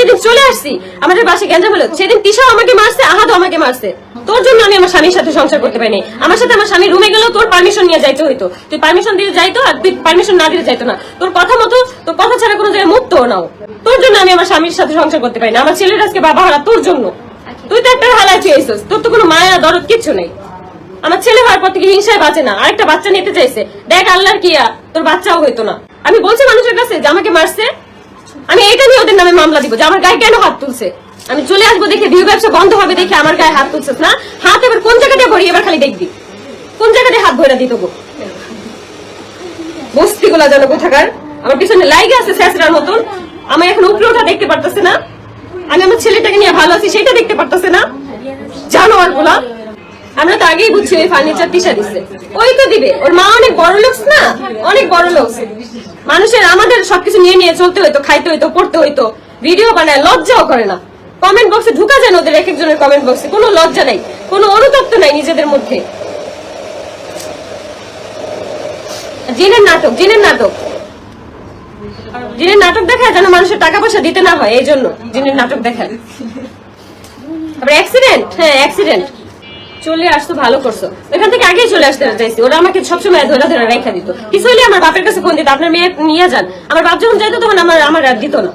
যেদিন চলে আসছি। আমাদের বাসে গ্যাঞ্জাম হলো। সেদিন তিশাও আমাকে মারছে, আহাদও আমাকে মারছে। তোর জন্য আমি আমার স্বামীর সাথে সংসার করতে পারিনি। আমার সাথে আমার স্বামী রুমে গেলেও তোর পারমিশন নিয়ে যাইতে হইতো। তুই পারমিশন দিতে যাইতো আর তুই পারমিশন না দিতে যাইতো না। তোর কথা মতো, তোর কথা ছাড়া কোনো জায়গায় মুক্ত নাও তোর জন্য আমি আমার স্বামীর সাথে সংসার করতে পারি না আমার ছেলের আজকে বাবা হারা তোর জন্য। তুই তো একটা হালাই চেয়েছিস তোর তো কোনো মায়া, দরদ কিছু নেই। আমার ছেলে হওয়ার পর থেকে হিংসায় বাঁচে না। আরেকটা বাচ্চা নিতে চাইছে। দেখ আল্লাহর কিয়া, তোর বাচ্চাও হইতো না। আমি বলছি মানুষের কাছে যে আমাকে মারছে আমি এটা নিয়ে ওদের নামে মামলা দিব যে আমার গায়ে কেন হাত তুলছে? আমি চলে আসব দেখে ভিউ ব্যবসা বন্ধ হবে দেখে আমার গায়ে হাত তুলছিস না? হাত এবার কোন জায়গা দিয়ে ভরি? এবার খালি দেখবি। কোন জায়গা দিয়ে হাত ভরে দিত বস্তি গুলা যেন কোথাকার। আমার পিছনে লাইগে আছে স্যাসরার মতন। আমি এখন উপরে ওঠা দেখতে পারতেছে না। আমি আমার ছেলেটাকে নিয়ে ভালো আছি, সেটা দেখতে পারতেছে না। জানো জানোয়ারগুলা আমরা তো আগেই বুঝছি ওই ফার্নিচার টিসা দিচ্ছে ওই তো দিবে। ওর মা অনেক বড় লোক না? অনেক বড় লোক। মানুষের আমাদের সবকিছু নিয়ে নিয়ে চলতে হইতো, খাইতে হইতো, পড়তে হইতো। ভিডিও বানায় লজ্জাও করে না। কমেন্ট বক্সে ঢুকা যায় ওদের এক একজনের কমেন্ট বক্সে কোনো লজ্জা নাই। কোনো অনুতপ্ত নাই নিজেদের মধ্যে। জিনের নাটক জিনের নাটক। জিনের নাটক দেখায় যেন মানুষের টাকা পয়সা দিতে না হয় এই জন্য জিনের নাটক দেখায়। তারপরে অ্যাক্সিডেন্ট হ্যাঁ অ্যাক্সিডেন্ট চলে আসতো, ভালো করছ এখান থেকে আগেই চলে আসতে চাইছি। ওরা আমাকে সবসময় ধরে ধরে রেখা দিত। কিছু হলে আমার বাপের কাছে ফোন দিত, আপনার মেয়ে নিয়ে যান। আমার বাপ যখন যাইতো তখন আমার আমার আর দিত না।